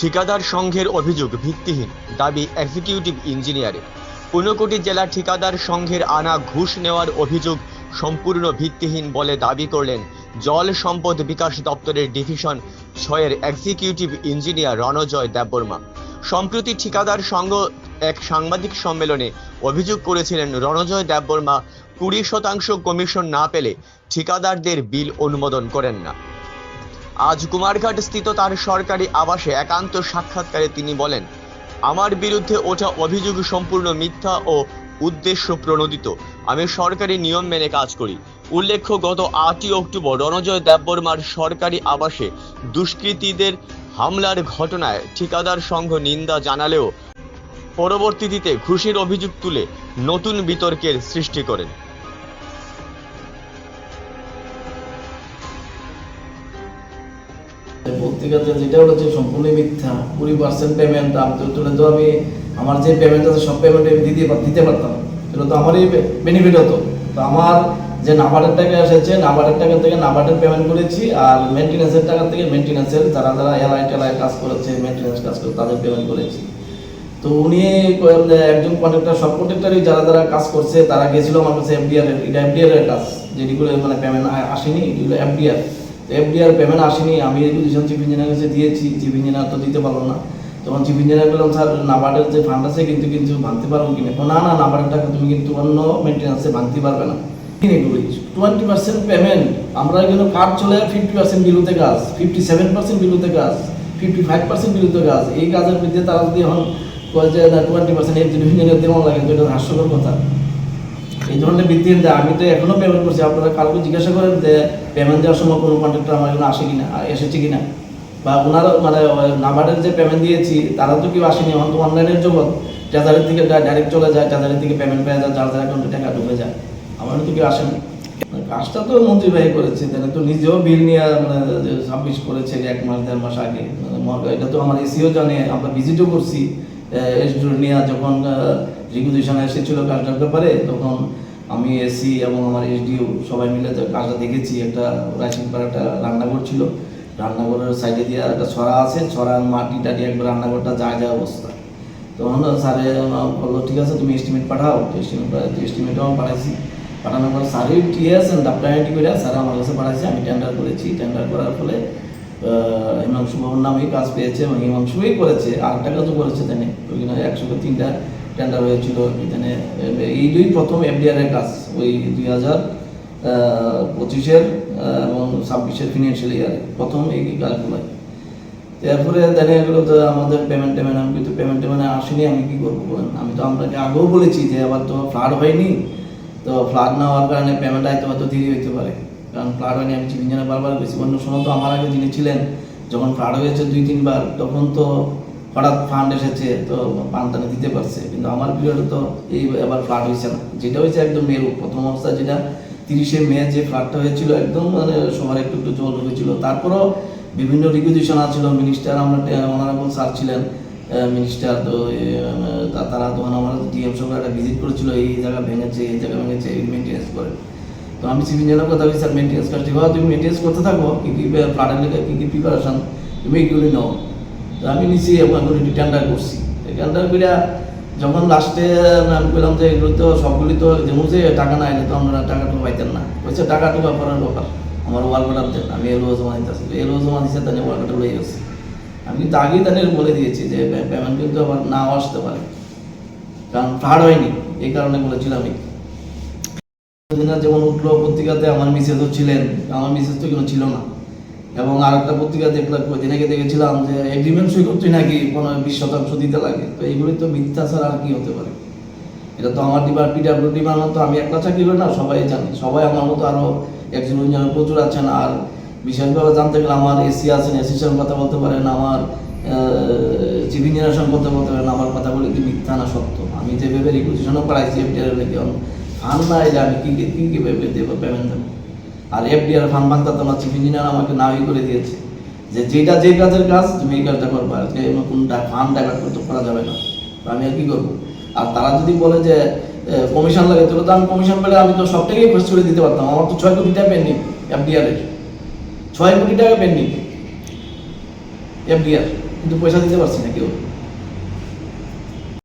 ঠিকাদার সংঘের অভিযোগ ভিত্তিহীন, দাবি এক্সিকিউটিভ ইঞ্জিনিয়ারের ঊনকোটি জেলা ঠিকাদার সংঘের আনা ঘুষ নেওয়ার অভিযোগ সম্পূর্ণ ভিত্তিহীন বলে দাবি করলেন জল সম্পদ বিকাশ দপ্তরের ডিভিশন ছয়ের এক্সিকিউটিভ ইঞ্জিনিয়ার রণজয় দেববর্মা। সম্প্রতি ঠিকাদার সংঘ এক সাংবাদিক সম্মেলনে অভিযোগ করেছিলেন রণজয় দেববর্মা কুড়ি শতাংশ কমিশন না পেলে ঠিকাদারদের বিল অনুমোদন করেন না। আজ কুমারঘাট স্থিত তার সরকারি আবাসে একান্ত সাক্ষাৎকারে তিনি বলেন, আমার বিরুদ্ধে ওঠা অভিযোগ সম্পূর্ণ মিথ্যা ও উদ্দেশ্য প্রণোদিত আমি সরকারি নিয়ম মেনে কাজ করি। উল্লেখ্য, গত আটই অক্টোবর রণজয় দেববর্মার সরকারি আবাসে দুষ্কৃতীদের হামলার ঘটনায় ঠিকাদার সংঘ নিন্দা জানালেও পরবর্তীতে ঘুষের অভিযোগ তুলে নতুন বিতর্কের সৃষ্টি করেন। পত্রিকাতে যেটা হচ্ছে সম্পূর্ণ মিথ্যা। কুড়ি পার্সেন্ট পেমেন্ট আমি তো আমি আমার যে পেমেন্ট আছে, সব পেমেন্ট আমি দিতে দিতে পারতাম। সেটা তো আমারই বেনিফিট হতো। তো আমার যে নাবার্ডের টাকা এসেছে নাবার্ডের টাকা থেকে নাবার্ডের পেমেন্ট করেছি, আর মেনটেন্যান্সের টাকা থেকে মেনটেন্যান্সের যারা যারা এলআই টেলাই কাজ করেছে মেনটেন্যান্স কাজ করে, তাদের পেমেন্ট করেছি। তো উনি একজন কন্ট্রাক্টর সব কন্ট্রাক্টরই যারা যারা কাজ করছে, তারা গেছিল আমার কাছে এফডিআর এটা এফডিআর এর কাজ যেটিগুলো মানে পেমেন্ট আসেনি এগুলো এফডিআর এফডিআর পেমেন্ট আসেনি, আমি রেগুলেশন চিফ ইঞ্জিনিয়ার কাছে দিয়েছি চিফ ইঞ্জিনিয়ার তো দিতে পারল না। তখন চিফ ইঞ্জিনিয়ার বললাম, স্যার নাবার্ডের যে ফান্ড আছে, কিন্তু কিন্তু ভাঙতে পারব কিনা? না না নাবার্ডের টাকা তুমি কিন্তু অন্য মেনটেন্যান্সে ভাঙতে পারবে না। টোয়েন্টি পার্সেন্ট পেমেন্ট আমরা এখানে কাজ চলে ফিফটি পার্সেন্ট বিলুতে কাজ ফিফটি সেভেন পার্সেন্ট বিলুতে কাজ ফিফটি ফাইভ পার্সেন্ট বিলুতে কাজ, এই কাজের মধ্যে তারা যদি এখন টোয়েন্টি পার্সেন্ট এই ইঞ্জিনিয়ার লাগে, তো এটা হাস্যকর কথা। এই ধরনের ভিত্তির যে আমি তো এখনও পেমেন্ট করছি। আপনারা কালকে জিজ্ঞাসা করেন যে পেমেন্ট দেওয়ার সময় কোনো কন্ট্রাক্টর আমার এখানে আসে কিনা, এসেছে কিনা? বা ওনার মানে নাবার্ডের যে পেমেন্ট দিয়েছি, তারা তো কেউ আসেনি। এখন তো অনলাইনের জগৎ। ট্রেজারির থেকে ডাইরেক্ট চলে যায় ট্রেজারির থেকে পেমেন্ট পেয়ে যায়, যার অ্যাকাউন্টে টাকা ঢুকে যায়। আমার তো কেউ আসেনি। কাজটা তো মন্ত্রী ভাই করেছে তো নিজেও বিল নিয়ে মানে সাবমিট করেছে এক মাস, দেড় মাস আগে। মানে এটা তো আমার এসিও জানে, আমরা ভিজিটও করছি। এসডিও নিয়ে যখন রিকুইজিশন এসেছিল কাজটার ব্যাপারে, তখন আমি এসি এবং আমার এসডিও সবাই মিলে কাজটা দেখেছি। একটা রাইসিং পাড়া একটা রান্নাঘর ছিল। রান্নাঘরের সাইডে দিয়ে একটা ছড়া আছে। ছড়ার মাটি টাটি একবার রান্নাঘরটা যায় যায় অবস্থা। তখন স্যারে বলল, ঠিক আছে, তুমি এস্টিমেট পাঠাও। এস্টিমেট এস্টিমেটও আমি পাঠাইছি। পাঠানোর পর স্যারের ডাক্তারি করে স্যার আমার কাছে পাঠাইছে। আমি টেন্ডার করেছি। টেন্ডার করার ফলে হিমাংশু ভবন নামেই কাজ পেয়েছে এবং হিমাংশুই করেছে একটা কাজও করেছে তেনে ওইখানে একশো তিনটা টেন্ডার হয়েছিল এখানে। এই দুই প্রথম এফডিআর এর কাজ ওই দুই হাজার পঁচিশের এবং ছাব্বিশের ফিনান্সিয়াল ইয়ারে প্রথম এই কাজগুলোয় তারপরে দেখা গেল তো আমাদের পেমেন্ট টেমেন্ট আমি কিন্তু পেমেন্ট টেমেন্ট আসেনি, আমি কি করব বলেন? আমি তো আপনাকে আগেও বলেছি যে আবার তো ফ্লাড হয়নি, তো ফ্লাড না হওয়ার কারণে পেমেন্ট হয়তো হয়তো দেরি হইতে পারে। কারণ ফ্লাড হয়নি, আমি চিফ ইঞ্জিনিয়ার বারবার বলেছি। অন্য সময় তো, আমার আগে যিনি ছিলেন, যখন ফ্লাড হয়েছে দুই, তিনবার, তখন তো হঠাৎ ফান্ড এসেছে, তো পানটানে দিতে পারছে। কিন্তু আমার পিরিয়ডে তো এই এবার ফ্লাড হয়েছে না। যেটা হয়েছে একদম মেরু। প্রথম অবস্থা যেটা, তিরিশে মে যে ফ্লাডটা হয়েছিল, একদম মানে সবার একটু একটু জল হয়েছিল তারপরও বিভিন্ন রিকুইজিশন আছিল। মিনিস্টার আমরা অনারেবল স্যার ছিলেন। মিনিস্টার তা- তারা তখন আমার ডিএম সরকার একটা ভিজিট করেছিল। এই জায়গা ভেঙেছে, এই জায়গা ভেঙেছে, এই মেনটেন্স করে। তো আমি সিভিল ইঞ্জিনিয়ার কথা বলি স্যার মেনটেন্স কাজটি হয় তুমি মেনটেন্স করতে থাকো, কী কী ফ্লাডের লেগে কী কী প্রিপারেশন তুমি এগুলি নাও। তো আমি নিচে এখন টেন্ডার করছি। টেন্ডার করে যখন লাস্টে আমি বললাম যে এগুলো তো সবগুলি তো যেমন যে টাকা না এলে তো আপনারা টাকাটুকু পাইতেন না। বলছে টাকাটুকু আপনার ব্যাপার, আমার ওয়াল কাটার দেন আমি এলো জমা দিতেছি। এলো জমা দিচ্ছে তাহলে ওয়াল কাটা লয়ে গেছে। আমি কিন্তু আগেই তাদের বলে দিয়েছি যে পেমেন্ট কিন্তু আবার নাও আসতে পারে। কারণ ফ্লাড হয়নি, এই কারণে বলেছিলাম আমি যেমন উঠল পত্রিকাতে আমার মিসেসও ছিলেন, আমার মিসেস তো কোনো ছিল না। এবং আর একটা পত্রিকা দেখলাম কদিন আগে দেখেছিলাম যে এগ্রিমেন্ট সই করতে নাকি কোনো বিশ শতাংশ দিতে লাগে। তো এইগুলি তো মিথ্যা ছাড়া আর কি হতে পারে। এটা তো আমার ডিপার্ট পিডাব্লিউ ডিপার্টমেন্ট তো আমি একলা চাকরি করি না, সবাই জানে। সবাই আমার মতো আরও একজন দুজন প্রচুর আছেন। আর বিশেষভাবে জানতে গেলে আমার এসি আছেন এসির সঙ্গে কথা বলতে পারেন, আমার চিফ ইঞ্জিনিয়ার সঙ্গে কথা বলতে পারেন, আমার কথাগুলি কি মিথ্যা না সত্য? আমি যেভাবে রিকুইজিশনও করাইছি এফডিআর ফান্ড না আমি কী কী কী ভেবে দেবো পেমেন্ট দেবো আর এফডিআর ফান্ড ভাঙতে তো আমার চিফ ইঞ্জিনিয়ার আমাকে নাওই করে দিয়েছে। যে যেটা যে কাজের কাজ, তুমি এই কাজটা করবা। আজকে এরকম ফান্ড ডাইভার্ট করতে করা যাবে না। আমি আর কি করব? আর তারা যদি বলে যে কমিশন লাগে তো আমি কমিশন পেলে আমি তো সব টাকাই খরচ করে দিতে পারতাম। আমার তো ছয় কোটি টাকা পেন্ডিং এফডিআর এর। ছয় কোটি টাকা পেন্ডিং এফডিআর। কিন্তু পয়সা দিতে পারছি না কেউ।